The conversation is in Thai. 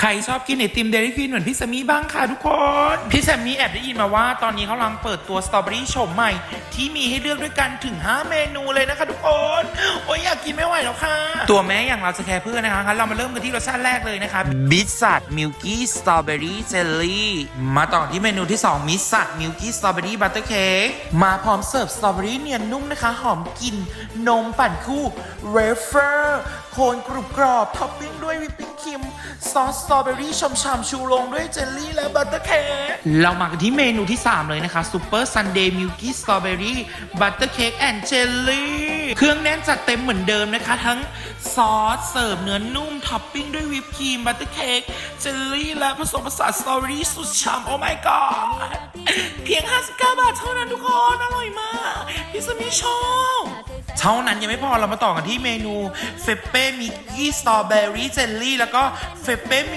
ใครชอบกินไอติมเดลี่ควีนเหมือนพี่แซมมี่บ้างค่ะทุกคน พี่แซมมี่แอบได้ยินมาว่าตอนนี้เขากำลังเปิดตัวสตรอเบอรี่โฉมใหม่ ที่มีให้เลือกด้วยกันถึง 5 เมนูเลยนะคะทุกคน กินไม่ไหวแล้วค่ะ ตัวแม่อย่างเราจะแคร์เพื่อนนะคะงั้นเรามาเริ่มกันที่รสชาติแรกเลยนะคะบิสซัตมิลกี้สตรอเบอรี่เจลลี่มาต่อที่เมนูที่2มิสซัตมิลกี้สตรอเบอรี่บัตเตอร์เค้กมาพร้อมเสิร์ฟสตรอเบอรี่เนียนนุ่มนะคะ หอมกลิ่นนมปั่นคู่เวเฟอร์โคนกรุบกรอบท็อปปิ้งด้วยวิปปิ้งครีมซอสสตรอเบอรี่ชมๆชูโรงด้วยเจลลี่และบัตเตอร์เค้กเรามากันที่เมนูที่ 3 เลยนะคะซูเปอร์ซันเดย์มิลกี้สตรอเบอรี่บัตเตอร์เค้กแอนด์เจลลี่ เครื่องแน่นจัดเต็มเหมือนเดิมนะคะ ทั้งซอสเสิร์ฟเนื้อนุ่มท็อปปิ้งด้วยวิปครีมบัตเตอร์เค้กเจลลี่และผสมผสานสตรอเบอรี่สุดฉ่ำโอ้ my god เพียง 59 บาทเท่านั้นทุกคน อร่อยมากพี่สมิชอบเท่านั้นยังไม่พอเรามาต่อกันที่เมนูเฟเป้มิกกี้สตรอเบอรี่เจลลี่แล้วก็เฟเป้มิล